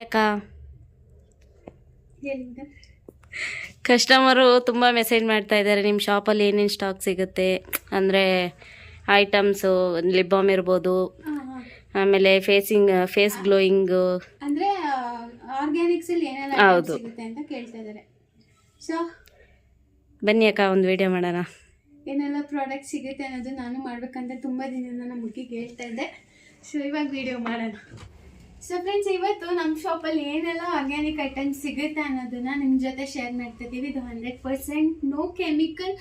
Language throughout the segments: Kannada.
ಅಕ್ಕ ಕಸ್ಟಮರು ತುಂಬ ಮೆಸೇಜ್ ಮಾಡ್ತಾ ಇದ್ದಾರೆ ನಿಮ್ಮ ಶಾಪಲ್ಲಿ ಏನೇನು ಸ್ಟಾಕ್ ಸಿಗುತ್ತೆ? ಅಂದರೆ ಐಟಮ್ಸು ಲಿಪ್ ಬಾಮ್ ಇರ್ಬೋದು ಆಮೇಲೆ ಫೇಸಿಂಗ್ ಫೇಸ್ ಗ್ಲೋಯಿಂಗು ಅಂದರೆ ಆರ್ಗ್ಯಾನಿಕ್ಸ್ ಅಲ್ಲಿ ಏನೆಲ್ಲ ಹೌದು. ಸಿಗುತ್ತೆ ಅಂತ ಕೇಳ್ತಾ ಇದ್ದಾರೆ ಸೊ ಬನ್ನಿ ಅಕ್ಕ ಒಂದು ವಿಡಿಯೋ ಮಾಡೋಣ. ಏನೆಲ್ಲ ಪ್ರಾಡಕ್ಟ್ ಸಿಗುತ್ತೆ ಅನ್ನೋದು ನಾನು ಮಾಡ್ಬೇಕಂತ ತುಂಬ ದಿನದಿಂದ ನಮ್ಮ ಮುಗಿ ಹೇಳ್ತಾ ಇದ್ದೆ. ಸೊ ಇವಾಗ ವಿಡಿಯೋ ಮಾಡೋಣ. ಸೊ ಫ್ರೆಂಡ್ಸ್ ಇವತ್ತು ನಮ್ಮ ಶಾಪಲ್ಲಿ ಏನೆಲ್ಲ ಆರ್ಗ್ಯಾನಿಕ್ ಐಟಮ್ ಸಿಗುತ್ತೆ ಅನ್ನೋದನ್ನ ನಿಮ್ಮ ಜೊತೆ ಶೇರ್ ಮಾಡ್ತಿದ್ದೀವಿ. ಇದು hundred percent no chemical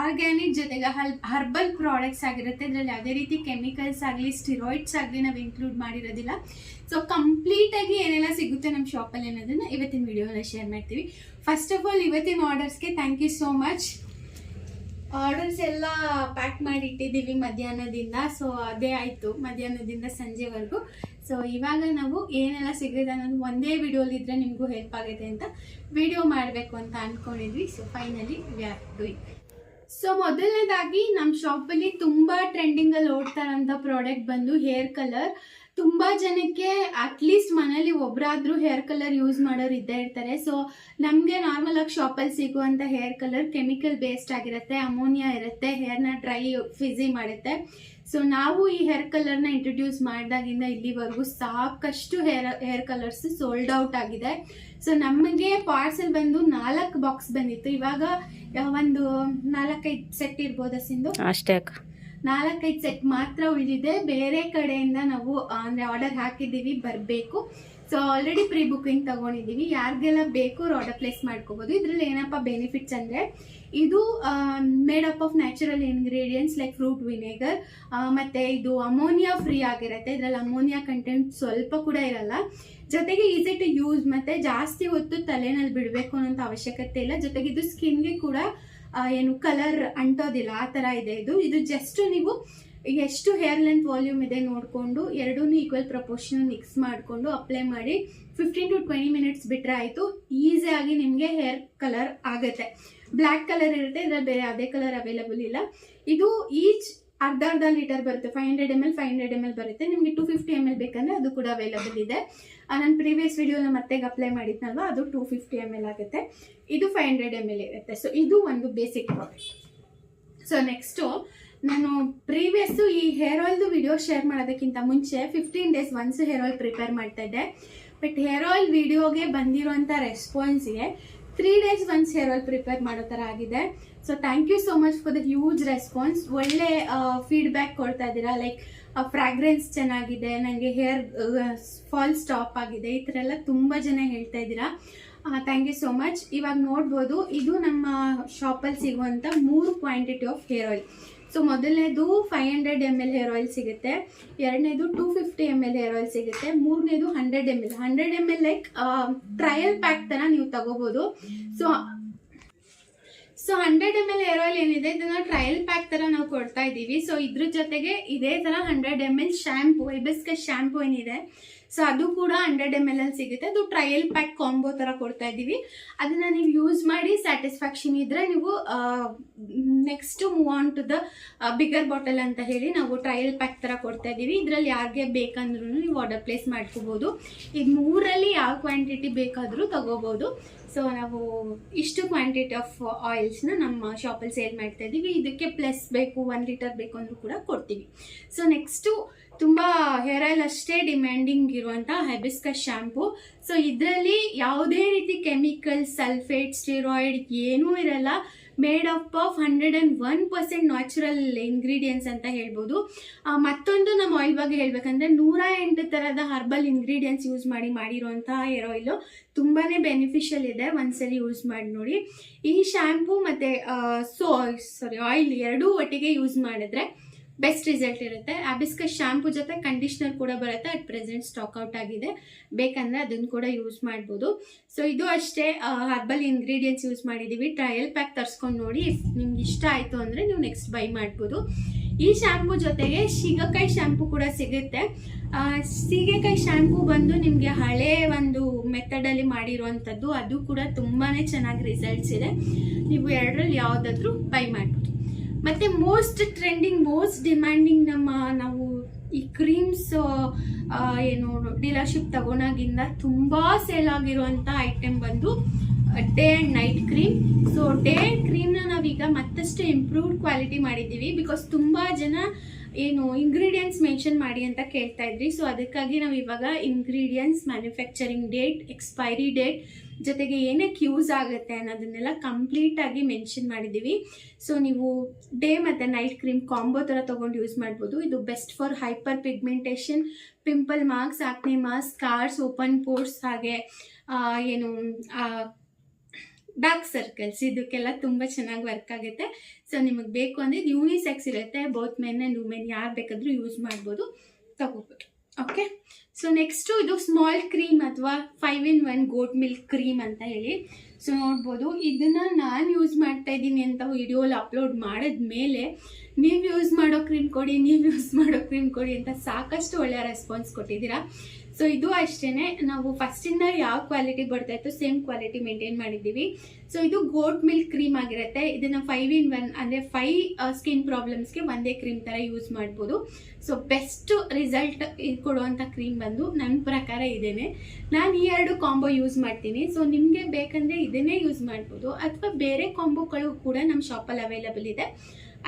organic ಜೊತೆಗೆ ಹಲ್ ಹರ್ಬಲ್ ಪ್ರಾಡಕ್ಟ್ಸ್ ಆಗಿರುತ್ತೆ. ಇದರಲ್ಲಿ ಯಾವುದೇ ರೀತಿ ಕೆಮಿಕಲ್ಸ್ ಆಗಲಿ ಸ್ಟಿರಾಯ್ಡ್ಸ್ ಆಗಲಿ ನಾವು ಇನ್ಕ್ಲೂಡ್ ಮಾಡಿರೋದಿಲ್ಲ. ಸೊ ಕಂಪ್ಲೀಟಾಗಿ ಏನೆಲ್ಲ ಸಿಗುತ್ತೆ ನಮ್ಮ ಶಾಪಲ್ಲಿ ಅನ್ನೋದನ್ನ ಇವತ್ತಿನ ವಿಡಿಯೋನ ಶೇರ್ ಮಾಡ್ತೀವಿ. ಫಸ್ಟ್ ಆಫ್ ಆಲ್ ಇವತ್ತಿನ ಆರ್ಡರ್ಸ್ಗೆ thank you so much orders ಎಲ್ಲ ಪ್ಯಾಕ್ ಮಾಡಿ ಇಟ್ಟಿದ್ದೀವಿ ಮಧ್ಯಾಹ್ನದಿಂದ. ಸೊ ಅದೇ ಆಯಿತು. ಮಧ್ಯಾಹ್ನದಿಂದ ಸಂಜೆವರೆಗೂ. ಸೊ ಇವಾಗ ನಾವು ಏನೆಲ್ಲ ಸಿಗುತ್ತೆ ಅನ್ನೋದು ಒಂದೇ ವಿಡಿಯೋಲಿ ಇದ್ರೆ ನಿಮಗೂ ಹೆಲ್ಪ್ ಆಗುತ್ತೆ ಅಂತ ವಿಡಿಯೋ ಮಾಡಬೇಕು ಅಂತ ಅಂದ್ಕೊಂಡಿದ್ವಿ so finally we are doing so ಮೊದಲನೇದಾಗಿ ನಮ್ಮ ಶಾಪಲ್ಲಿ ತುಂಬ ಟ್ರೆಂಡಿಂಗಲ್ಲಿ ಓಡ್ತಾರಂಥ ಪ್ರಾಡಕ್ಟ್ ಬಂದು ಹೇರ್ ಕಲರ್ ತುಂಬ ಜನಕ್ಕೆ ಅಟ್ಲೀಸ್ಟ್ ಮನೇಲಿ ಒಬ್ರಾದ್ರೂ ಹೇರ್ ಕಲರ್ ಯೂಸ್ ಮಾಡೋರು ಇದ್ದೇ ಇರ್ತಾರೆ. ಸೊ ನಮಗೆ ನಾರ್ಮಲ್ ಆಗಿ ಶಾಪಲ್ಲಿ ಸಿಗುವಂತ ಹೇರ್ ಕಲರ್ ಕೆಮಿಕಲ್ ಬೇಸ್ಡ್ ಆಗಿರುತ್ತೆ ಅಮೋನಿಯಾ ಇರುತ್ತೆ ಹೇರ್ನ ಡ್ರೈ ಫಿಸಿ ಮಾಡುತ್ತೆ. ಸೊ ನಾವು ಈ ಹೇರ್ ಕಲರ್ನ ಇಂಟ್ರೊಡ್ಯೂಸ್ ಮಾಡಿದಾಗಿಂದ ಇಲ್ಲಿವರೆಗೂ ಸಾಕಷ್ಟು hair hair colours sold out ಆಗಿದೆ. ಸೊ ನಮಗೆ ಪಾರ್ಸೆಲ್ ಬಂದು ನಾಲ್ಕು ಬಾಕ್ಸ್ ಬಂದಿತ್ತು. ಇವಾಗ ಒಂದು ನಾಲ್ಕೈದು ಸೆಟ್ ಇರ್ಬೋದು ಸಿಂಧು? ಅಷ್ಟೇ ನಾಲ್ಕೈದು ಸೆಟ್ ಮಾತ್ರ ಉಳಿದಿದೆ. ಬೇರೆ ಕಡೆಯಿಂದ ನಾವು ಅಂದರೆ ಆರ್ಡರ್ ಹಾಕಿದ್ದೀವಿ, ಬರಬೇಕು. ಸೊ ಆಲ್ರೆಡಿ ಪ್ರೀ ಬುಕಿಂಗ್ ತಗೊಂಡಿದ್ದೀವಿ. ಯಾರಿಗೆಲ್ಲ ಬೇಕು ಆರ್ಡರ್ ಪ್ಲೇಸ್ ಮಾಡ್ಕೋಬೋದು. ಇದರಲ್ಲಿ ಏನಪ್ಪ ಬೆನಿಫಿಟ್ಸ್ ಅಂದರೆ, ಇದು made up of natural ingredients like fruit vinegar ಮತ್ತು ಇದು ಅಮೋನಿಯಾ ಫ್ರೀ ಆಗಿರುತ್ತೆ. ಇದರಲ್ಲಿ ಅಮೋನಿಯಾ ಕಂಟೆಂಟ್ ಸ್ವಲ್ಪ ಕೂಡ ಇರಲ್ಲ. ಜೊತೆಗೆ ಈಸಿ ಟು ಯೂಸ್ ಮತ್ತು ಜಾಸ್ತಿ ಹೊತ್ತು ತಲೆನಲ್ಲಿ ಬಿಡಬೇಕು ಅನ್ನೋಂಥ ಅವಶ್ಯಕತೆ ಇಲ್ಲ. ಜೊತೆಗೆ ಇದು ಸ್ಕಿನ್ಗೆ ಕೂಡ ಏನು ಕಲರ್ ಅಂಟೋದಿಲ್ಲ, ಆ ಥರ ಇದೆ ಇದು. ಇದು ಜಸ್ಟ್ ನೀವು ಎಷ್ಟು ಹೇರ್ ಲೆಂತ್ ವಾಲ್ಯೂಮ್ ಇದೆ ನೋಡಿಕೊಂಡು ಎರಡೂ ಈಕ್ವಲ್ ಪ್ರಪೋರ್ಷನ್ ಮಿಕ್ಸ್ ಮಾಡಿಕೊಂಡು ಅಪ್ಲೈ ಮಾಡಿ ಫಿಫ್ಟೀನ್ ಟು ಟ್ವೆಂಟಿ ಮಿನಿಟ್ಸ್ ಬಿಟ್ಟರೆ ಆಯಿತು. ಈಸಿಯಾಗಿ ನಿಮಗೆ ಹೇರ್ ಕಲರ್ ಆಗುತ್ತೆ. ಬ್ಲ್ಯಾಕ್ ಕಲರ್ ಇರುತ್ತೆ, ಇದರಲ್ಲಿ ಬೇರೆ ಯಾವುದೇ ಕಲರ್ ಅವೈಲಬಲ್ ಇಲ್ಲ. ಇದು ಈಚ್ ಅರ್ಧ ಅರ್ಧ ಲೀಟರ್ ಬರುತ್ತೆ five hundred M L five hundred M L ಬರುತ್ತೆ. ನಿಮಗೆ ಟು ಫಿಫ್ಟಿ ಎಂ ಎಲ್ ಬೇಕಂದ್ರೆ ಅದು ಕೂಡ ಅವೈಲಬಲ್ ಇದೆ. ನಾನು ಪ್ರೀವಿಯಸ್ ವೀಡಿಯೋನ ಮತ್ತೆ ಅಪ್ಲೈ ಮಾಡಿದ್ನಲ್ವ, ಅದು ಟೂ ಫಿಫ್ಟಿ ಎಂ ಎಲ್ ಆಗುತ್ತೆ. ಇದು ಫೈವ್ ಹಂಡ್ರೆಡ್ ಎಂ ಎಲ್ ಇರುತ್ತೆ. ಸೊ ಇದು ಒಂದು ಬೇಸಿಕ್ ಪ್ರಾಡಕ್ಟ್ ಸೊ ನೆಕ್ಸ್ಟು ನಾನು ಪ್ರೀವಿಯಸ್ಸು ಈ ಹೇರ್ ಆಯಿಲ್ದು ವಿಡಿಯೋ ಶೇರ್ ಮಾಡೋದಕ್ಕಿಂತ ಮುಂಚೆ fifteen days once hair oil prepare ಮಾಡ್ತಾ ಇದ್ದೆ. ಬಟ್ ಹೇರ್ ಆಯಿಲ್ ವಿಡಿಯೋಗೆ ಬಂದಿರೋಂಥ ರೆಸ್ಪಾನ್ಸ್ಗೆ three days once hair oil prepare ಮಾಡೋ ಥರ ಆಗಿದೆ. So thank you so much for the huge response ಒಳ್ಳೆ ಫೀಡ್ಬ್ಯಾಕ್ ಕೊಡ್ತಾ ಇದ್ದೀರಾ? ಲೈಕ್ ಫ್ರಾಗ್ರೆನ್ಸ್ ಚೆನ್ನಾಗಿದೆ ನನಗೆ ಹೇರ್ ಫಾಲ್ ಸ್ಟಾಪ್ ಆಗಿದೆ. ಈ ಥರ ಎಲ್ಲ ತುಂಬ ಜನ ಹೇಳ್ತಾ ಇದ್ದೀರಾ. ಥ್ಯಾಂಕ್ ಯು ಸೋ ಮಚ್ ಇವಾಗ ನೋಡ್ಬೋದು, ಇದು ನಮ್ಮ ಶಾಪಲ್ಲಿ ಸಿಗುವಂಥ ಮೂರು quantity of hair oil so ಮೊದಲನೇದು five hundred M L hair oil ಸಿಗುತ್ತೆ. ಎರಡನೇದು two fifty M L hair oil ಸಿಗುತ್ತೆ. ಮೂರನೇದು hundred M L hundred M L like trial pack ಥರ ನೀವು ತಗೋಬೋದು. So so hundred M L hair oil ಏನಿದೆ? ಇದನ್ನ ಟ್ರಯಲ್ ಪ್ಯಾಕ್ ತರ ನಾವು ಕೊಡ್ತಾ ಇದ್ದೀವಿ. ಸೊ ಇದ್ರ ಜೊತೆಗೆ ಇದೇ ತರ hundred M L shampoo hibiscus shampoo ಏನಿದೆ. ಸೊ ಅದು ಕೂಡ ಹಂಡ್ರೆಡ್ ಎಂ ಎಲ್ ಅಲ್ಲಿ ಸಿಗುತ್ತೆ. ಅದು ಟ್ರಯಲ್ ಪ್ಯಾಕ್ ಕಾಂಬೋ ತರ ಕೊಡ್ತಾ ಇದ್ದೀವಿ. ಅದನ್ನ ನೀವು ಯೂಸ್ ಮಾಡಿ ಸ್ಯಾಟಿಸ್ಫ್ಯಾಕ್ಷನ್ ಇದ್ರೆ ನೀವು next move on to the bigger bottle ಅಂತ ಹೇಳಿ ನಾವು ಟ್ರಯಲ್ ಪ್ಯಾಕ್ ತರ ಕೊಡ್ತಾ ಇದ್ದೀವಿ. ಇದರಲ್ಲಿ ಯಾರಿಗೆ ಬೇಕಂದ್ರೂ ನೀವು ಆರ್ಡರ್ ಪ್ಲೇಸ್ ಮಾಡ್ಕೋಬೋದು. ಈಗ ಮೂರಲ್ಲಿ ಯಾವ ಕ್ವಾಂಟಿಟಿ ಬೇಕಾದರೂ ತಗೋಬಹುದು ಸೊ ನಾವು ಇಷ್ಟು ಕ್ವಾಂಟಿಟಿ ಆಫ್ ಆಯಿಲ್ಸ್ನ ನಮ್ಮ ಶಾಪಲ್ಲಿ ಸೇಲ್ ಮಾಡ್ತಾ ಇದ್ದೀವಿ. ಇದಕ್ಕೆ ಪ್ಲಸ್ ಬೇಕು ಒನ್ ಲೀಟರ್ ಬೇಕು ಅಂದರೂ ಕೂಡ ಕೊಡ್ತೀವಿ. ಸೊ ನೆಕ್ಸ್ಟು ತುಂಬ ಹೇರ್ ಆಯಿಲ್ ಅಷ್ಟೇ ಡಿಮ್ಯಾಂಡಿಂಗ್ ಇರುವಂಥ ಹೆಬಿಸ್ಕಸ್ ಶ್ಯಾಂಪು ಸೊ ಇದರಲ್ಲಿ ಯಾವುದೇ ರೀತಿ ಕೆಮಿಕಲ್ ಸಲ್ಫೇಟ್ ಸ್ಟೀರಾಯ್ಡ್ ಏನೂ ಇರಲ್ಲ. Made up of hundred and one percent natural ingredients ಅಂತ ಹೇಳ್ಬೋದು. ಮತ್ತೊಂದು ನಮ್ಮ ಆಯಿಲ್ ಬಗ್ಗೆ ಹೇಳ್ಬೇಕಂದ್ರೆ ನೂರ ಎಂಟು ಥರದ ಹರ್ಬಲ್ ಇಂಗ್ರೀಡಿಯೆಂಟ್ಸ್ ಯೂಸ್ ಮಾಡಿ ಮಾಡಿರುವಂಥ ಹೇರ್ ಆಯಿಲು ತುಂಬಾ ಬೆನಿಫಿಷಿಯಲ್ ಇದೆ. ಒಂದ್ಸಲಿ ಯೂಸ್ ಮಾಡಿ ನೋಡಿ. ಈ ಶ್ಯಾಂಪು ಮತ್ತು ಸೋ ಸಾರಿ ಆಯಿಲ್ ಎರಡೂ ಒಟ್ಟಿಗೆ ಯೂಸ್ ಮಾಡಿದ್ರೆ ಬೆಸ್ಟ್ ರಿಸಲ್ಟ್ ಇರುತ್ತೆ. ಅಬಿಸ್ಕಸ್ ಶಾಂಪು ಜೊತೆ ಕಂಡೀಷ್ನರ್ ಕೂಡ ಬರುತ್ತೆ. ಅಟ್ ಪ್ರೆಸೆಂಟ್ ಸ್ಟಾಕ್ ಔಟ್ ಆಗಿದೆ. ಬೇಕಂದರೆ ಅದನ್ನು ಕೂಡ ಯೂಸ್ ಮಾಡ್ಬೋದು. ಸೊ ಇದು ಅಷ್ಟೇ ಹರ್ಬಲ್ ಇಂಗ್ರೀಡಿಯೆಂಟ್ಸ್ ಯೂಸ್ ಮಾಡಿದ್ದೀವಿ ಟ್ರಯಲ್ ಪ್ಯಾಕ್ ತರಿಸ್ಕೊಂಡು ನೋಡಿ. ನಿಮ್ಗೆ ಇಷ್ಟ ಆಯಿತು ಅಂದರೆ ನೀವು ನೆಕ್ಸ್ಟ್ ಬೈ ಮಾಡ್ಬೋದು. ಈ ಶ್ಯಾಂಪು ಜೊತೆಗೆ ಸೀಗೆಕಾಯಿ ಶ್ಯಾಂಪು ಕೂಡ ಸಿಗುತ್ತೆ. ಸೀಗೆಕಾಯಿ ಶ್ಯಾಂಪು ಬಂದು ನಿಮಗೆ ಹಳೆ ಒಂದು ಮೆಥಡಲ್ಲಿ ಮಾಡಿರುವಂಥದ್ದು ಅದು ಕೂಡ ತುಂಬಾ ಚೆನ್ನಾಗಿ ರಿಸಲ್ಟ್ಸ್ ಇದೆ. ನೀವು ಎರಡರಲ್ಲಿ ಯಾವುದಾದ್ರೂ ಬೈ ಮಾಡ್ಬೋದು. ಮತ್ತು ಮೋಸ್ಟ್ ಟ್ರೆಂಡಿಂಗ್ ಮೋಸ್ಟ್ ಡಿಮ್ಯಾಂಡಿಂಗ್ ನಮ್ಮ ನಾವು ಈ ಕ್ರೀಮ್ಸ್ ಏನು ಡೀಲರ್ಶಿಪ್ ತಗೊಂಡಾಗಿಂದ ತುಂಬ ಸೇಲ್ ಆಗಿರುವಂಥ ಐಟಮ್ ಬಂದು day and night cream so day ಕ್ರೀಮ್ನ ನಾವೀಗ ಮತ್ತಷ್ಟು ಇಂಪ್ರೂವ್ಡ್ ಕ್ವಾಲಿಟಿ ಮಾಡಿದ್ದೀವಿ. ಬಿಕಾಸ್ ತುಂಬ ಜನ ಏನು ಇಂಗ್ರೀಡಿಯೆಂಟ್ಸ್ ಮೆನ್ಷನ್ ಮಾಡಿ ಅಂತ ಕೇಳ್ತಾ ಇದ್ರಿ. ಸೊ ಅದಕ್ಕಾಗಿ ನಾವು ಇವಾಗ ingredients manufacturing date expiry date ಜೊತೆಗೆ ಏನಕ್ಕೆ ಯೂಸ್ ಆಗುತ್ತೆ ಅನ್ನೋದನ್ನೆಲ್ಲ ಕಂಪ್ಲೀಟಾಗಿ ಮೆನ್ಷನ್ ಮಾಡಿದ್ದೀವಿ ಸೊ ನೀವು ಡೇ ಮತ್ತು ನೈಟ್ ಕ್ರೀಮ್ ಕಾಂಬೋ ಥರ ತೊಗೊಂಡು ಯೂಸ್ ಮಾಡ್ಬೋದು. ಇದು best for hyper pigmentation pimple marks acne marks scars open ports ಹಾಗೆ ಏನು ಡಾರ್ಕ್ ಸರ್ಕಲ್ಸ್ ಇದಕ್ಕೆಲ್ಲ ತುಂಬ ಚೆನ್ನಾಗಿ ವರ್ಕ್ ಆಗುತ್ತೆ ಸೊ ನಿಮಗೆ ಬೇಕು ಅಂದರೆ ಯೂನಿಸೆಕ್ಸ್ ಇರುತ್ತೆ. ಬೋತ್ ಮೆನ್ ಆ್ಯಂಡ್ ವುಮೆನ್ ಯಾರು ಬೇಕಾದರೂ ಯೂಸ್ ಮಾಡ್ಬೋದು. ತಗೋಬೋದು. ಓಕೆ ಸೊ ನೆಕ್ಸ್ಟು ಇದು ಸ್ಮಾಲ್ ಕ್ರೀಮ್ ಅಥವಾ five in one goat milk cream ಅಂತ ಹೇಳಿ. ಸೊ ನೋಡ್ಬೋದು. ಇದನ್ನು ನಾನು ಯೂಸ್ ಮಾಡ್ತಾ ಇದ್ದೀನಿ ಅಂತ ವಿಡಿಯೋಲಿ ಅಪ್ಲೋಡ್ ಮಾಡಿದ ಮೇಲೆ ನೀವು ಯೂಸ್ ಮಾಡೋ ಕ್ರೀಮ್ ಕೊಡಿ, ನೀವು ಯೂಸ್ ಮಾಡೋ ಕ್ರೀಮ್ ಕೊಡಿ ಅಂತ ಸಾಕಷ್ಟು ಒಳ್ಳೆಯ ರೆಸ್ಪಾನ್ಸ್ ಕೊಟ್ಟಿದ್ದೀರಾ. ಸೊ ಇದು ಅಷ್ಟೇ ನಾವು ಫಸ್ಟಿಂದ ಯಾವ ಕ್ವಾಲಿಟಿ ಬರ್ತಾ ಇತ್ತು ಸೇಮ್ ಕ್ವಾಲಿಟಿ ಮೇಂಟೈನ್ ಮಾಡಿದ್ದೀವಿ. ಸೊ ಇದು ಗೋಟ್ ಮಿಲ್ಕ್ ಕ್ರೀಮ್ ಆಗಿರುತ್ತೆ. ಇದನ್ನು ಫೈವ್ ಇನ್ ಒನ್ ಅಂದರೆ ಫೈವ್ ಸ್ಕಿನ್ ಪ್ರಾಬ್ಲಮ್ಸ್ಗೆ ಒಂದೇ ಕ್ರೀಮ್ ಥರ ಯೂಸ್ ಮಾಡ್ಬೋದು. ಸೊ ಬೆಸ್ಟ್ ರಿಸಲ್ಟ್ ಕೊಡುವಂಥ ಕ್ರೀಮ್ ಬಂದು ನನ್ನ ಪ್ರಕಾರ ಇದೇನೆ. ನಾನು ಈ ಎರಡು ಕಾಂಬೋ ಯೂಸ್ ಮಾಡ್ತೀನಿ. ಸೊ ನಿಮಗೆ ಬೇಕಂದರೆ ಇದನ್ನೇ ಯೂಸ್ ಮಾಡ್ಬೋದು. ಅಥವಾ ಬೇರೆ ಕಾಂಬೋಗಳು ಕೂಡ ನಮ್ಮ ಶಾಪಲ್ಲಿ ಅವೈಲಬಲ್ ಇದೆ.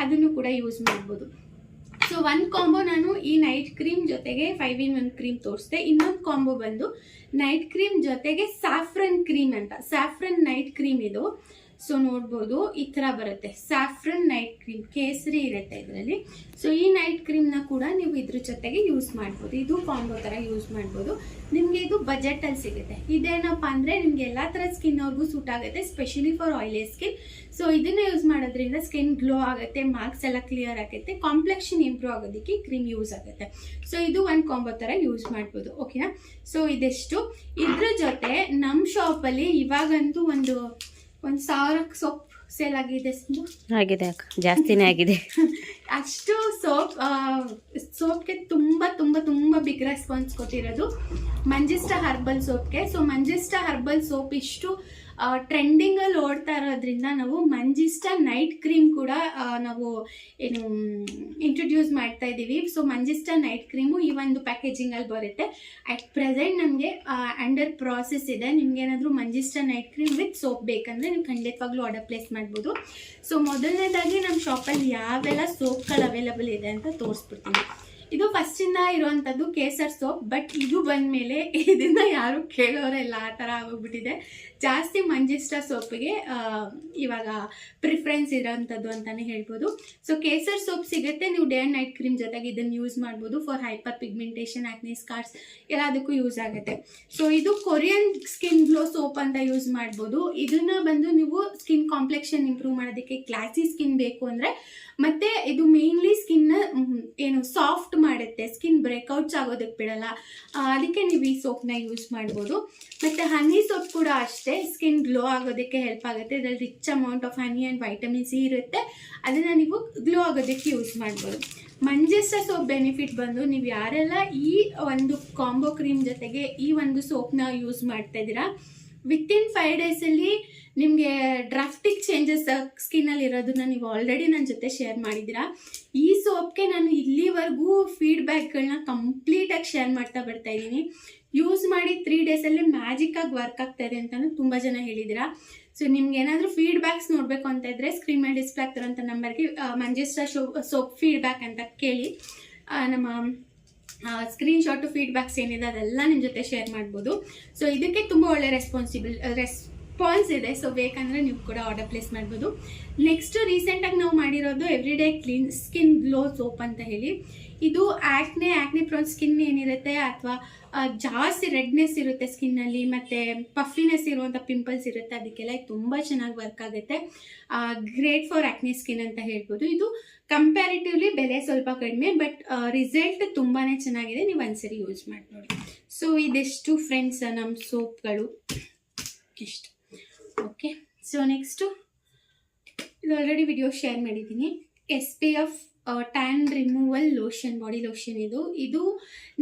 ಅದನ್ನು ಕೂಡ ಯೂಸ್ ಮಾಡ್ಬೋದು. ಸೊ ಒಂದು ಕಾಂಬೋ ನಾನು ಈ ನೈಟ್ ಕ್ರೀಮ್ ಜೊತೆಗೆ ಫೈವ್ ಇನ್ ಒನ್ ಕ್ರೀಮ್ ತೋರಿಸಿದೆ. ಇನ್ನೊಂದು ಕಾಂಬೋ ಬಂದು ನೈಟ್ ಕ್ರೀಮ್ ಜೊತೆಗೆ ಸ್ಯಾಫ್ರನ್ ಕ್ರೀಮ್ ಅಂತ. ಸ್ಯಾಫ್ರನ್ ನೈಟ್ ಕ್ರೀಮ್ ಇದು. ಸೊ ನೋಡ್ಬೋದು. ಈ ಥರ ಬರುತ್ತೆ. ಸ್ಯಾಫ್ರನ್ ನೈಟ್ ಕ್ರೀಮ್ ಕೇಸರಿ ಇರುತ್ತೆ ಇದರಲ್ಲಿ. ಸೊ ಈ ನೈಟ್ ಕ್ರೀಮ್ನ ಕೂಡ ನೀವು ಇದ್ರ ಜೊತೆಗೆ ಯೂಸ್ ಮಾಡ್ಬೋದು. ಇದು ಕಾಂಬೋ ಥರ ಯೂಸ್ ಮಾಡ್ಬೋದು. ನಿಮಗೆ ಇದು ಬಜೆಟಲ್ಲಿ ಸಿಗುತ್ತೆ. ಇದೇನಪ್ಪ ಅಂದರೆ ನಿಮಗೆ ಎಲ್ಲ ಥರ ಸ್ಕಿನ್ ಅವ್ರಿಗೂ ಸೂಟ್ ಆಗುತ್ತೆ specially for oily skin so ಇದನ್ನ ಯೂಸ್ ಮಾಡೋದ್ರಿಂದ ಸ್ಕಿನ್ ಗ್ಲೋ ಆಗುತ್ತೆ ಮಾರ್ಕ್ಸ್ ಎಲ್ಲ ಕ್ಲಿಯರ್ ಆಗುತ್ತೆ ಕಾಂಪ್ಲೆಕ್ಷನ್ ಇಂಪ್ರೂವ್ ಆಗೋದಕ್ಕೆ ಕ್ರೀಮ್ ಯೂಸ್ ಆಗುತ್ತೆ. ಸೊ ಇದು ಒಂದು ಕಾಂಬೋ ಥರ ಯೂಸ್ ಮಾಡ್ಬೋದು. ಓಕೆನಾ ಸೊ ಇದೆಷ್ಟು? ಇದ್ರ ಜೊತೆ ನಮ್ಮ ಶಾಪಲ್ಲಿ ಇವಾಗಂತೂ ಒಂದು ಒಂದು ಸಾವಿರ ಸೊಪ್ ಸೇಲ್ ಆಗಿದೆ. ಆಗಿದೆ ಅಕ್ಕ. ಜಾಸ್ತಿನೇ ಆಗಿದೆ. ಅಷ್ಟು ಸೋಪ್ ಸೋಪ್ಗೆ ತುಂಬ ತುಂಬ ತುಂಬ ಬಿಗ್ ರೆಸ್ಪಾನ್ಸ್ ಕೊಟ್ಟಿರೋದು ಮಂಜಿಸ್ಟಾ ಹರ್ಬಲ್ ಸೋಪ್ಗೆ ಸೊ ಮಂಜಿಸ್ಟ ಹರ್ಬಲ್ ಸೋಪ್ ಇಷ್ಟು ಟ್ರೆಂಡಿಂಗಲ್ಲಿ ಓಡ್ತಾ ಇರೋದ್ರಿಂದ ನಾವು ಮಂಜಿಸ್ಟಾ ನೈಟ್ ಕ್ರೀಮ್ ಕೂಡ ನಾವು ಏನು ಇಂಟ್ರೊಡ್ಯೂಸ್ ಮಾಡ್ತಾ ಇದ್ದೀವಿ. ಸೊ ಮಂಜಿಸ್ಟಾ ನೈಟ್ ಕ್ರೀಮು ಈ ಒಂದು ಪ್ಯಾಕೇಜಿಂಗಲ್ಲಿ ಬರುತ್ತೆ. ಅಟ್ ಪ್ರೆಸೆಂಟ್ ನಮಗೆ ಅಂಡರ್ ಪ್ರಾಸೆಸ್ ಇದೆ. ನಿಮ್ಗೆ ಏನಾದರೂ Manjistha night cream with soap ಬೇಕಂದರೆ ನೀವು ಖಂಡಿತವಾಗ್ಲೂ ಆರ್ಡರ್ ಪ್ಲೇಸ್ ಮಾಡ್ಬೋದು. ಸೊ ಮೊದಲನೇದಾಗಿ ನಮ್ಮ ಶಾಪಲ್ಲಿ ಯಾವೆಲ್ಲ ಸೋಪ್ಗಳು ಅವೈಲಬಲ್ ಇದೆ ಅಂತ ತೋರಿಸ್ಬಿಡ್ತೀನಿ. ಇದು ಫಸ್ಟಿಂದ ಇರುವಂಥದ್ದು ಕೇಸರ್ ಸೋಪ್ ಬಟ್ ಇದು ಬಂದಮೇಲೆ ಇದನ್ನ ಯಾರು ಕೇಳೋರೆಲ್ಲ ಆ ಥರ ಆಗೋಗ್ಬಿಟ್ಟಿದೆ. ಜಾಸ್ತಿ ಮಂಜಿಸ್ಟ ಸೋಪಿಗೆ ಇವಾಗ ಪ್ರಿಫರೆನ್ಸ್ ಇರೋಂಥದ್ದು ಅಂತಲೇ ಹೇಳ್ಬೋದು. ಸೊ ಕೇಸರ್ ಸೋಪ್ ಸಿಗುತ್ತೆ. ನೀವು ಡೇ ಆ್ಯಂಡ್ ನೈಟ್ ಕ್ರೀಮ್ ಜೊತೆಗೆ ಇದನ್ನು ಯೂಸ್ ಮಾಡ್ಬೋದು for hyper pigmentation acne scars ಎಲ್ಲದಕ್ಕೂ ಯೂಸ್ ಆಗುತ್ತೆ. ಸೊ ಇದು ಕೊರಿಯನ್ ಸ್ಕಿನ್ ಗ್ಲೋ ಸೋಪ್ ಅಂತ ಯೂಸ್ ಮಾಡ್ಬೋದು. ಇದನ್ನ ಬಂದು ನೀವು ಸ್ಕಿನ್ ಕಾಂಪ್ಲೆಕ್ಷನ್ ಇಂಪ್ರೂವ್ ಮಾಡೋದಕ್ಕೆ ಕ್ಲಾಸಿ ಸ್ಕಿನ್ ಬೇಕು ಅಂದರೆ, ಮತ್ತೆ ಇದು ಮೇನ್ಲಿ ಸ್ಕಿನ್ನ ಏನು ಸಾಫ್ಟ್ ಮಾಡುತ್ತೆ. ಸ್ಕಿನ್ ಬ್ರೇಕ್ಔಟ್ಸ್ ಆಗೋದಕ್ಕೆ ಬಿಡಲ್ಲ. ಅದಕ್ಕೆ ನೀವು ಈ ಸೋಪ್ನ ಯೂಸ್ ಮಾಡ್ಬೋದು. ಮತ್ತು ಹನಿ ಸೋಪ್ ಕೂಡ ಅಷ್ಟೇ. ಸ್ಕಿನ್ ಗ್ಲೋ ಆಗೋದಕ್ಕೆ ಹೆಲ್ಪ್ ಆಗುತ್ತೆ. ಇದರಲ್ಲಿ rich amount of honey and vitamin C ಇರುತ್ತೆ. ಅದನ್ನು ನೀವು ಗ್ಲೋ ಆಗೋದಕ್ಕೆ ಯೂಸ್ ಮಾಡ್ಬೋದು. ಮಂಜೆಸ್ಟ ಸೋಪ್ ಬೆನಿಫಿಟ್ ಬಂದು ನೀವು ಯಾರೆಲ್ಲ ಈ ಒಂದು ಕಾಂಬೋ ಕ್ರೀಮ್ ಜೊತೆಗೆ ಈ ಒಂದು ಸೋಪ್ನ ಯೂಸ್ ಮಾಡ್ತಾ ಇದ್ದೀರಾ ವಿತಿನ್ ಫೈವ್ ಡೇಸಲ್ಲಿ ನಿಮಗೆ ಡ್ರಾಫ್ಟಿಕ್ ಚೇಂಜಸ್ ಸ್ಕಿನ್ನಲ್ಲಿ ಇರೋದನ್ನ ನೀವು ಆಲ್ರೆಡಿ ನನ್ನ ಜೊತೆ ಶೇರ್ ಮಾಡಿದ್ದೀರಾ. ಈ ಸೋಪ್ಗೆ ನಾನು ಇಲ್ಲಿವರೆಗೂ ಫೀಡ್ಬ್ಯಾಕ್ಗಳನ್ನ ಕಂಪ್ಲೀಟಾಗಿ ಶೇರ್ ಮಾಡ್ತಾ ಬರ್ತಾ ಇದ್ದೀನಿ. ಯೂಸ್ ಮಾಡಿ ತ್ರೀ ಮ್ಯಾಜಿಕ್ ಮ್ಯಾಜಿಕ್ಕಾಗಿ ವರ್ಕ್ ಆಗ್ತಾ ಇದೆ ಅಂತಲೂ ತುಂಬ ಜನ ಹೇಳಿದ್ದೀರಾ. ಸೊ ನಿಮ್ಗೆ ಏನಾದರೂ ಫೀಡ್ಬ್ಯಾಕ್ಸ್ ನೋಡಬೇಕು ಅಂತ ಇದ್ದರೆ ಸ್ಕ್ರೀನ್ ಮೇಲೆ ಡಿಸ್ಪ್ಲೇ ಆಗ್ತಿರೋಂಥ ನಂಬರ್ಗೆ ಮಂಜೇಶ್ವರ ಶೋ ಸೋಪ್ ಫೀಡ್ಬ್ಯಾಕ್ ಅಂತ ಕೇಳಿ ನಮ್ಮ ಸ್ಕ್ರೀನ್ ಶಾಟು ಫೀಡ್ಬ್ಯಾಕ್ಸ್ ಏನಿದೆ ಅದೆಲ್ಲ ನಿಮ್ಮ ಜೊತೆ ಶೇರ್ ಮಾಡ್ಬೋದು. ಸೊ ಇದಕ್ಕೆ ತುಂಬ ಒಳ್ಳೆ ರೆಸ್ಪಾನ್ಸಿಬಲ್ ರೆಸ್ಪಾನ್ಸ್ ಇದೆ. ಸೊ ಬೇಕಂದರೆ ನೀವು ಕೂಡ ಆರ್ಡರ್ ಪ್ಲೇಸ್ ಮಾಡ್ಬೋದು. ನೆಕ್ಸ್ಟ್ ರೀಸೆಂಟಾಗಿ ನಾವು ಮಾಡಿರೋದು every day clean skin glow soap ಅಂತ ಹೇಳಿ. ಇದು ಆ್ಯಕ್ನೆ ಆ್ಯಕ್ನೆ ಪ್ರೋನ್ ಸ್ಕಿನ್ ಏನಿರುತ್ತೆ ಅಥವಾ ಜಾಸ್ತಿ ರೆಡ್ನೆಸ್ ಇರುತ್ತೆ ಸ್ಕಿನ್ನಲ್ಲಿ ಮತ್ತು ಪಫಿನೆಸ್ ಇರುವಂಥ ಪಿಂಪಲ್ಸ್ ಇರುತ್ತೆ, ಅದಕ್ಕೆಲ್ಲ ತುಂಬ ಚೆನ್ನಾಗಿ ವರ್ಕ್ ಆಗುತ್ತೆ. ಗ್ರೇಟ್ ಫಾರ್ ಆ್ಯಕ್ನೆ ಸ್ಕಿನ್ ಅಂತ ಹೇಳ್ಬೋದು. ಇದು ಕಂಪ್ಯಾರಿಟಿವ್ಲಿ ಬೆಲೆ ಸ್ವಲ್ಪ ಕಡಿಮೆ ಬಟ್ ರಿಸಲ್ಟ್ ತುಂಬಾ ಚೆನ್ನಾಗಿದೆ. ನೀವು ಒಂದ್ಸರಿ ಯೂಸ್ ಮಾಡಿ ನೋಡಿ. ಸೊ ಇದೆಷ್ಟು ಫ್ರೆಂಡ್ಸ್ ನಮ್ಮ ಸೋಪ್ಗಳು? ಇಷ್ಟು. ಓಕೆ ಸೊ ನೆಕ್ಸ್ಟು ಇದು ಆಲ್ರೆಡಿ ವಿಡಿಯೋ ಶೇರ್ ಮಾಡಿದ್ದೀನಿ. S P F tan removal lotion body lotion ಇದು. ಇದು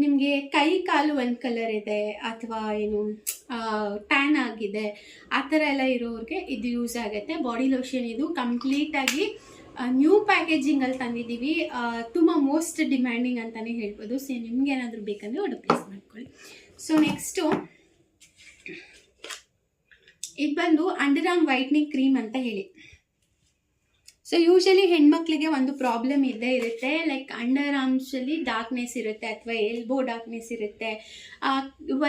ನಿಮಗೆ ಕೈ ಕಾಲು ಒಂದು ಕಲರ್ ಇದೆ, ಅಥವಾ ಏನು ಟ್ಯಾನ್ ಆಗಿದೆ, ಆ ಥರ ಎಲ್ಲ ಇರೋರಿಗೆ ಇದು ಯೂಸ್ ಆಗುತ್ತೆ. ಬಾಡಿ ಲೋಷನ್ ಇದು ಕಂಪ್ಲೀಟಾಗಿ ನ್ಯೂ ಪ್ಯಾಕೇಜಿಂಗಲ್ಲಿ ತಂದಿದ್ದೀವಿ. ತುಂಬ ಮೋಸ್ಟ್ ಡಿಮ್ಯಾಂಡಿಂಗ್ ಅಂತಲೇ ಹೇಳ್ಬೋದು. ಸೊ ನಿಮ್ಗೆ ಏನಾದರೂ ಬೇಕಂದರೆ ಪ್ಲೇಸ್ ಮಾಡ್ಕೊಳ್ಳಿ. ಸೊ ನೆಕ್ಸ್ಟು ಇದು ಬಂದು ಅಂಡರ್ ಆರ್ಮ್ ವೈಟ್ನಿಂಗ್ ಕ್ರೀಮ್ ಅಂತ ಹೇಳಿ. ಸೊ ಯೂಶಲಿ ಹೆಣ್ಮಕ್ಳಿಗೆ ಒಂದು ಪ್ರಾಬ್ಲಮ್ ಇದ್ದೇ ಇರುತ್ತೆ. ಲೈಕ್ ಅಂಡರ್ ಆರ್ಮ್ಸಲ್ಲಿ ಡಾರ್ಕ್ನೆಸ್ ಇರುತ್ತೆ ಅಥವಾ ಎಲ್ಬೋ ಡಾರ್ಕ್ನೆಸ್ ಇರುತ್ತೆ.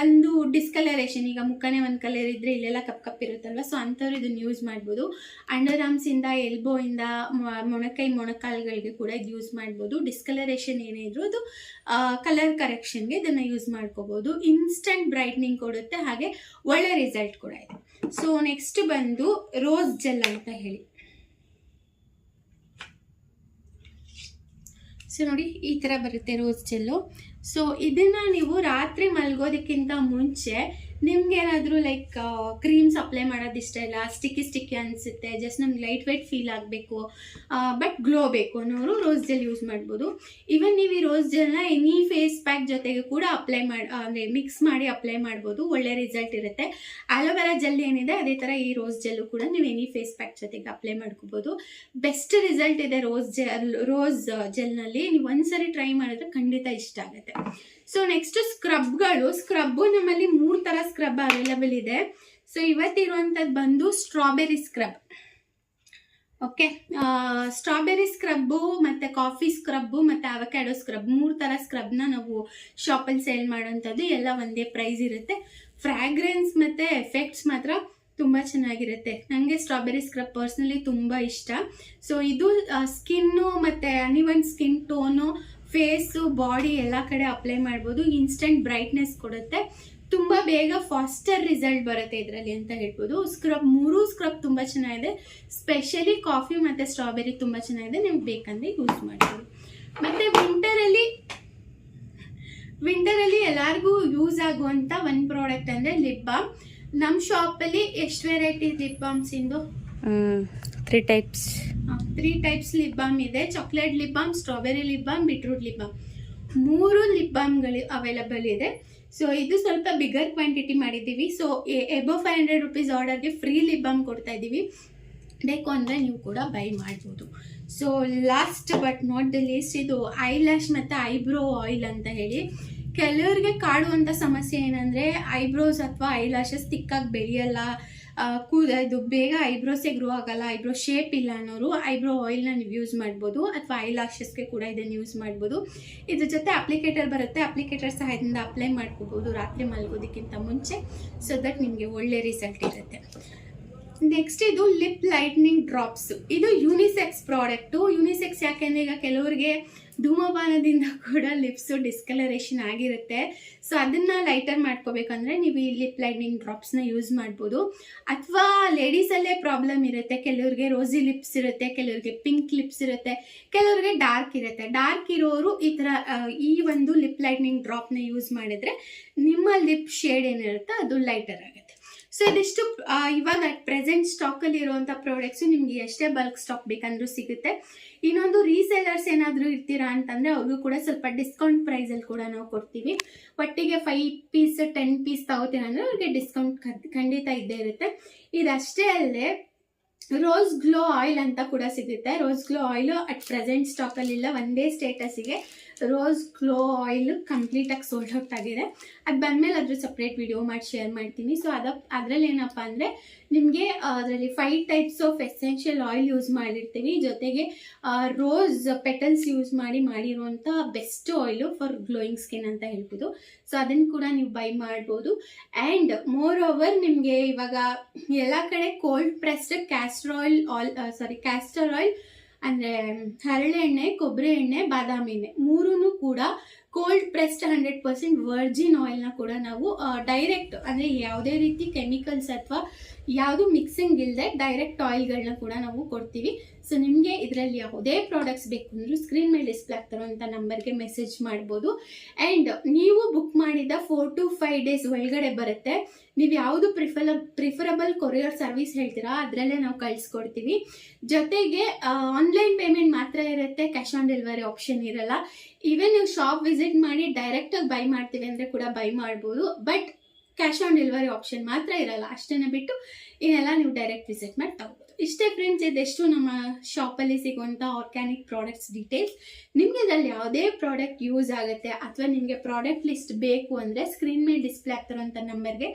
ಒಂದು ಡಿಸ್ಕಲರೇಷನ್ ಈಗ ಮುಖನೇ ಒಂದು ಕಲರ್ ಇದ್ದರೆ ಇಲ್ಲೆಲ್ಲ ಕಪ್ ಕಪ್ ಇರುತ್ತಲ್ವ? ಸೊ ಅಂಥವ್ರು ಇದನ್ನು ಯೂಸ್ ಮಾಡ್ಬೋದು. ಅಂಡರ್ ಆರ್ಮ್ಸಿಂದ ಎಲ್ಬೋಯಿಂದ ಮೊಣಕೈ, ಮೊಣಕಾಲುಗಳಿಗೆ ಕೂಡ ಇದು ಯೂಸ್ ಮಾಡ್ಬೋದು. ಡಿಸ್ಕಲರೇಷನ್ ಏನೇ ಇದ್ರೂ ಅದು ಕಲರ್ ಕರೆಕ್ಷನ್ಗೆ ಇದನ್ನು ಯೂಸ್ ಮಾಡ್ಕೋಬೋದು. ಇನ್ಸ್ಟಂಟ್ ಬ್ರೈಟ್ನಿಂಗ್ ಕೊಡುತ್ತೆ. ಹಾಗೆ ಒಳ್ಳೆ ರಿಸಲ್ಟ್ ಕೂಡ ಇದೆ. ಸೊ ನೆಕ್ಸ್ಟ್ ಬಂದು ರೋಸ್ ಜೆಲ್ ಅಂತ ಹೇಳಿ. ಸೊ ನೋಡಿ ಈ ಥರ ಬರುತ್ತೆ ರೋಸ್ ಚೆಲ್ಲು ಸೊ ಇದನ್ನು ನೀವು ರಾತ್ರಿ ಮಲಗೋದಕ್ಕಿಂತ ಮುಂಚೆ ನಿಮ್ಗೆ ಏನಾದರೂ ಲೈಕ್ ಕ್ರೀಮ್ಸ್ ಅಪ್ಲೈ ಮಾಡೋದು ಇಷ್ಟ ಇಲ್ಲ? ಸ್ಟಿಕ್ಕಿ ಸ್ಟಿಕ್ಕಿ ಅನಿಸುತ್ತೆ ಜಸ್ಟ್ ನಮ್ಗೆ ಲೈಟ್ ವೆಯ್ಟ್ ಫೀಲ್ ಆಗಬೇಕು. ಬಟ್ ಗ್ಲೋ ಬೇಕು ಅನ್ನೋರು ರೋಸ್ ಜೆಲ್ ಯೂಸ್ ಮಾಡ್ಬೋದು. ಈವನ್ ನೀವು ಈ ರೋಸ್ ಜೆಲ್ನ ಎನಿ ಫೇಸ್ ಪ್ಯಾಕ್ ಜೊತೆಗೆ ಕೂಡ ಅಪ್ಲೈ ಮಾಡಿ ಅಂದರೆ ಮಿಕ್ಸ್ ಮಾಡಿ ಅಪ್ಲೈ ಮಾಡ್ಬೋದು. ಒಳ್ಳೆ ರಿಸಲ್ಟ್ ಇರುತ್ತೆ. ಆಲೋವೆರಾ ಜೆಲ್ ಏನಿದೆ, ಅದೇ ಥರ ಈ ರೋಸ್ ಜೆಲ್ಲು ಕೂಡ ನೀವು ಎನಿ ಫೇಸ್ ಪ್ಯಾಕ್ ಜೊತೆಗೆ ಅಪ್ಲೈ ಮಾಡ್ಕೋಬೋದು. ಬೆಸ್ಟ್ ರಿಸಲ್ಟ್ ಇದೆ ರೋಸ್ ಜೆಲ್ ರೋಸ್ ಜೆಲ್ನಲ್ಲಿ ನೀವು ಒಂದ್ಸರಿ ಟ್ರೈ ಮಾಡಿದ್ರೆ ಖಂಡಿತ ಇಷ್ಟ ಆಗುತ್ತೆ. ಸೊ ನೆಕ್ಸ್ಟ್ ಸ್ಕ್ರಬ್ಗಳು ಸ್ಕ್ರಬ್ಬು ನಮ್ಮಲ್ಲಿ ಮೂರು ಥರ ಸ್ಕ್ರಬ್ ಅವೈಲಬಲ್ ಇದೆ. ಸೊ ಇವತ್ತಿರುವಂಥದ್ದು ಬಂದು strawberry scrub okay strawberry scrub ಮತ್ತು ಕಾಫಿ ಸ್ಕ್ರಬ್ಬು ಮತ್ತು ಅವಕ್ಯಾಡೋ ಸ್ಕ್ರಬ್ ಮೂರು ಥರ ಸ್ಕ್ರಬ್ನ ನಾವು ಶಾಪಲ್ಲಿ ಸೇಲ್ ಮಾಡೋಂಥದ್ದು ಎಲ್ಲ ಒಂದೇ ಪ್ರೈಸ್ ಇರುತ್ತೆ. ಫ್ರ್ಯಾಗ್ರೆನ್ಸ್ ಮತ್ತು ಎಫೆಕ್ಟ್ಸ್ ಮಾತ್ರ ತುಂಬ ಚೆನ್ನಾಗಿರುತ್ತೆ. ನನಗೆ ಸ್ಟ್ರಾಬೆರಿ ಸ್ಕ್ರಬ್ ಪರ್ಸ್ನಲಿ ತುಂಬ ಇಷ್ಟ. ಸೊ ಇದು ಸ್ಕಿನ್ನು ಮತ್ತು uneven skin tone face, body ಎಲ್ಲ ಕಡೆ ಅಪ್ಲೈ ಮಾಡ್ಬೋದು, ಇನ್ಸ್ಟೆಂಟ್ ಬ್ರೈಟ್ನೆಸ್ ಕೊಡುತ್ತೆ. ತುಂಬ ಬೇಗ ಫಾಸ್ಟರ್ ರಿಸಲ್ಟ್ ಬರುತ್ತೆ ಇದರಲ್ಲಿ ಅಂತ ಹೇಳ್ಬೋದು. ಸ್ಕ್ರಬ್, ಮೂರು ಸ್ಕ್ರಬ್ ತುಂಬ ಚೆನ್ನಾಗಿದೆ. ಸ್ಪೆಷಲಿ ಕಾಫಿ ಮತ್ತು ಸ್ಟ್ರಾಬೆರಿ ತುಂಬ ಚೆನ್ನಾಗಿದೆ. ನಿಮ್ಗೆ ಬೇಕಂದ್ರೆ ಯೂಸ್ ಮಾಡ್ಬೋದು. ಮತ್ತು ವಿಂಟರಲ್ಲಿ ವಿಂಟರಲ್ಲಿ ಎಲ್ಲರಿಗೂ ಯೂಸ್ ಆಗುವಂಥ ಒಂದು ಪ್ರಾಡಕ್ಟ್ ಅಂದರೆ ಲಿಪ್ ಬಾಮ್. ನಮ್ಮ ಶಾಪಲ್ಲಿ ಎಷ್ಟು ವೆರೈಟಿ ಲಿಪ್ ಬಾಮ್ಸ್ ಇಂದು? Three types three types lip balm ಇದೆ. Chocolate lip balm strawberry lip balm beetroot lip balm ಮೂರು ಲಿಪ್ ಬಾಮ್ಗಳು ಅವೈಲಬಲ್ ಇದೆ. ಸೊ ಇದು ಸ್ವಲ್ಪ ಬಿಗರ್ ಕ್ವಾಂಟಿಟಿ ಮಾಡಿದ್ದೀವಿ. So above five hundred rupees ಆರ್ಡರ್ಗೆ ಫ್ರೀ ಲಿಪ್ ಬಾಮ್ ಕೊಡ್ತಾ ಇದ್ದೀವಿ. ಬೇಕು ಅಂದರೆ ನೀವು ಕೂಡ ಬೈ ಮಾಡ್ಬೋದು. So last but not the least ಇದು ಐ ಲ್ಯಾಶ್ ಮತ್ತು ಐಬ್ರೋ ಆಯಿಲ್ ಅಂತ ಹೇಳಿ. ಕೆಲವರಿಗೆ ಕಾಡುವಂಥ ಸಮಸ್ಯೆ ಏನಂದರೆ ಐಬ್ರೋಸ್ ಅಥವಾ ಐ ಲ್ಯಾಶಸ್ ತಿಕ್ಕಾಗಿ ಬೆಳೆಯಲ್ಲ. ಕೂದ ಇದು ಬೇಗ ಐಬ್ರೋಸೇ ಗ್ರೋ ಆಗಲ್ಲ, ಐಬ್ರೋ ಶೇಪ್ ಇಲ್ಲ ಅನ್ನೋರು ಐಬ್ರೋ ಆಯಿಲ್ನ ನೀವು ಯೂಸ್ ಮಾಡ್ಬೋದು ಅಥವಾ ಐ ಲಾಶಸ್ಗೆ ಕೂಡ ಇದನ್ನು ಯೂಸ್ ಮಾಡ್ಬೋದು. ಇದ್ರ ಜೊತೆ ಅಪ್ಲಿಕೇಟರ್ ಬರುತ್ತೆ ಅಪ್ಲಿಕೇಟರ್ ಸಹಾಯದಿಂದ ಅಪ್ಲೈ ಮಾಡ್ಕೋಬೋದು ರಾತ್ರಿ ಮಲಗೋದಕ್ಕಿಂತ ಮುಂಚೆ ಸೊ ದಟ್ ನಿಮಗೆ ಒಳ್ಳೆ ರಿಸಲ್ಟ್ ಇರುತ್ತೆ. ನೆಕ್ಸ್ಟ್ ಇದು ಲಿಪ್ ಲೈಟ್ನಿಂಗ್ ಡ್ರಾಪ್ಸ್ ಇದು ಯೂನಿಸೆಕ್ಸ್ ಪ್ರಾಡಕ್ಟು ಯೂನಿಸೆಕ್ಸ್ ಯಾಕೆಂದ್ರೆ ಈಗ ಕೆಲವರಿಗೆ ಧೂಮಪಾನದಿಂದ ಕೂಡ ಲಿಪ್ಸು ಡಿಸ್ಕಲರೇಷನ್ ಆಗಿರುತ್ತೆ. ಸೊ ಅದನ್ನು ಲೈಟರ್ ಮಾಡ್ಕೋಬೇಕಂದ್ರೆ ನೀವು ಈ ಲಿಪ್ ಲೈಟ್ನಿಂಗ್ ಡ್ರಾಪ್ಸ್ನ ಯೂಸ್ ಮಾಡ್ಬೋದು. ಅಥವಾ ಲೇಡೀಸಲ್ಲೇ ಪ್ರಾಬ್ಲಮ್ ಇರುತ್ತೆ. ಕೆಲವ್ರಿಗೆ ರೋಸಿ ಲಿಪ್ಸ್ ಇರುತ್ತೆ, ಕೆಲವ್ರಿಗೆ ಪಿಂಕ್ ಲಿಪ್ಸ್ ಇರುತ್ತೆ, ಕೆಲವ್ರಿಗೆ ಡಾರ್ಕ್ ಇರುತ್ತೆ. ಡಾರ್ಕ್ ಇರೋರು ಈ ಥರ ಈ ಒಂದು ಲಿಪ್ ಲೈಟ್ನಿಂಗ್ ಡ್ರಾಪ್ನ ಯೂಸ್ ಮಾಡಿದರೆ ನಿಮ್ಮ ಲಿಪ್ ಶೇಡ್ ಏನಿರುತ್ತೆ ಅದು ಲೈಟರ್ ಆಗುತ್ತೆ. ಸೊ ಇದಿಷ್ಟು ಇವಾಗ ಪ್ರೆಸೆಂಟ್ ಸ್ಟಾಕಲ್ಲಿ ಇರುವಂಥ ಪ್ರಾಡಕ್ಟ್ಸು ನಿಮಗೆ ಎಷ್ಟೇ ಬಲ್ಕ್ ಸ್ಟಾಕ್ ಬೇಕಂದ್ರೂ ಸಿಗುತ್ತೆ. ಇನ್ನೊಂದು ರೀಸೇಲರ್ಸ್ ಏನಾದರೂ ಇರ್ತೀರಾ ಅಂತಂದರೆ ಅವ್ರಿಗೂ ಕೂಡ ಸ್ವಲ್ಪ ಡಿಸ್ಕೌಂಟ್ ಪ್ರೈಸಲ್ಲಿ ಕೂಡ ನಾವು ಕೊಡ್ತೀವಿ. ಒಟ್ಟಿಗೆ ಫೈವ್ ಪೀಸ್ ಟೆನ್ ಪೀಸ್ ತಗೋತೀರ ಅಂದರೆ ಅವ್ರಿಗೆ ಡಿಸ್ಕೌಂಟ್ ಖಂಡಿತ ಇದ್ದೇ ಇರುತ್ತೆ. ಇದಷ್ಟೇ ಅಲ್ಲದೆ ರೋಸ್ ಗ್ಲೋ ಆಯಿಲ್ ಅಂತ ಕೂಡ ಸಿಗುತ್ತೆ. Rose glow oil at present ಸ್ಟಾಕಲ್ಲಿಲ್ಲ ಒಂದೇ ಸ್ಟೇಟಸಿಗೆ ರೋಸ್ ಗ್ಲೋ ಆಯಿಲ್ ಕಂಪ್ಲೀಟಾಗಿ ಸೋಲ್ಡ್ ಔಟ್ ಆಗಿದೆ. ಅದು ಬಂದಮೇಲೆ ಅದ್ರ ಸಪ್ರೇಟ್ ವಿಡಿಯೋ ಮಾಡಿ ಶೇರ್ ಮಾಡ್ತೀನಿ. ಸೊ ಅದ ಅದರಲ್ಲಿ ಏನಪ್ಪ ಅಂದರೆ ನಿಮಗೆ ಅದರಲ್ಲಿ five types of essential oil use ಮಾಡಿರ್ತೀವಿ ಜೊತೆಗೆ ರೋಸ್ ಪೆಟಲ್ಸ್ ಯೂಸ್ ಮಾಡಿ ಮಾಡಿರುವಂಥ best oil for glowing skin ಅಂತ ಹೇಳ್ಬೋದು. ಸೊ ಅದನ್ನು ಕೂಡ ನೀವು ಬೈ ಮಾಡ್ಬೋದು. ಆ್ಯಂಡ್ ಮೋರ್ ಓವರ್ ನಿಮಗೆ ಇವಾಗ ಎಲ್ಲ ಕಡೆ cold pressed castor oil all sorry castor oil ಅಂದರೆ ಹರಳೆಣ್ಣೆ ಕೊಬ್ಬರಿ ಎಣ್ಣೆ ಬಾದಾಮಿ ಎಣ್ಣೆ ಮೂರೂ ಕೂಡ cold pressed hundred percent virgin ಆಯಿಲ್ನ ಕೂಡ ನಾವು ಡೈರೆಕ್ಟ್ ಅಂದರೆ ಯಾವುದೇ ರೀತಿ ಕೆಮಿಕಲ್ಸ್ ಅಥವಾ ಯಾವುದು ಮಿಕ್ಸಿಂಗ್ ಇಲ್ಲದೆ ಡೈರೆಕ್ಟ್ ಆಯಿಲ್ಗಳನ್ನ ಕೂಡ ನಾವು ಕೊಡ್ತೀವಿ. ಸೊ ನಿಮಗೆ ಇದರಲ್ಲಿ ಯಾವುದೇ ಪ್ರಾಡಕ್ಟ್ಸ್ ಬೇಕು ಅಂದರೂ ಸ್ಕ್ರೀನ್ ಮೇಲೆ ಡಿಸ್ಪ್ಲೇ ಆಗ್ತಿರೋಂಥ ನಂಬರ್ಗೆ ಮೆಸೇಜ್ ಮಾಡ್ಬೋದು. ಆ್ಯಂಡ್ ನೀವು ಬುಕ್ ಮಾಡಿದ ಫೋರ್ ಟು ಫೈವ್ ಡೇಸ್ ಒಳಗಡೆ ಬರುತ್ತೆ. ನೀವು ಯಾವುದು ಪ್ರಿಫಲ ಪ್ರಿಫರಬಲ್ ಕೊರಿಯರ್ ಸರ್ವಿಸ್ ಹೇಳ್ತೀರಾ, ಅದರಲ್ಲೇ ನಾವು ಕಳಿಸ್ಕೊಡ್ತೀವಿ. ಜೊತೆಗೆ ಆನ್ಲೈನ್ ಪೇಮೆಂಟ್ ಮಾತ್ರ ಇರುತ್ತೆ ಕ್ಯಾಶ್ ಆನ್ ಡೆಲಿವರಿ ಆಪ್ಷನ್ ಇರಲ್ಲ. ಈವನ್ ನೀವು ಶಾಪ್ ವಿಸಿಟ್ ಮಾಡಿ ಡೈರೆಕ್ಟಾಗಿ ಬೈ ಮಾಡ್ತೀವಿ ಅಂದರೆ ಕೂಡ ಬೈ ಮಾಡ್ಬೋದು. But cash on delivery option ಮಾತ್ರ ಇರಲ್ಲ. ಅಷ್ಟನ್ನ ಬಿಟ್ಟು ಇನ್ನೆಲ್ಲ ನೀವು ಡೈರೆಕ್ಟ್ ವಿಸಿಟ್ ಮಾಡಿ ತಗೋಬೋದು. ಇಷ್ಟೇ ಫ್ರೆಂಡ್ಸ್ ಇದೆಷ್ಟು ನಮ್ಮ ಶಾಪಲ್ಲಿ ಸಿಗುವಂಥ ಆರ್ಗ್ಯಾನಿಕ್ ಪ್ರಾಡಕ್ಟ್ಸ್ ಡೀಟೇಲ್ಸ್ ನಿಮಗೆ ಇದರಲ್ಲಿ ಯಾವುದೇ ಪ್ರಾಡಕ್ಟ್ ಯೂಸ್ ಆಗುತ್ತೆ ಅಥವಾ ನಿಮಗೆ ಪ್ರಾಡಕ್ಟ್ ಲಿಸ್ಟ್ ಬೇಕು ಅಂದರೆ ಸ್ಕ್ರೀನ್ ಮೇಲೆ ಡಿಸ್ಪ್ಲೇ ಆಗ್ತಿರೋಂಥ ನಂಬರ್ಗೆ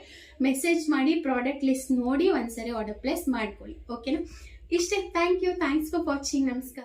ಮೆಸೇಜ್ ಮಾಡಿ ಪ್ರಾಡಕ್ಟ್ ಲಿಸ್ಟ್ ನೋಡಿ ಒಂದ್ಸರಿ ಆರ್ಡರ್ ಪ್ಲೇಸ್ ಮಾಡ್ಕೊಳ್ಳಿ. ಓಕೆನಾ ಇಷ್ಟೇ. Thank you thanks for watching ನಮಸ್ಕಾರ.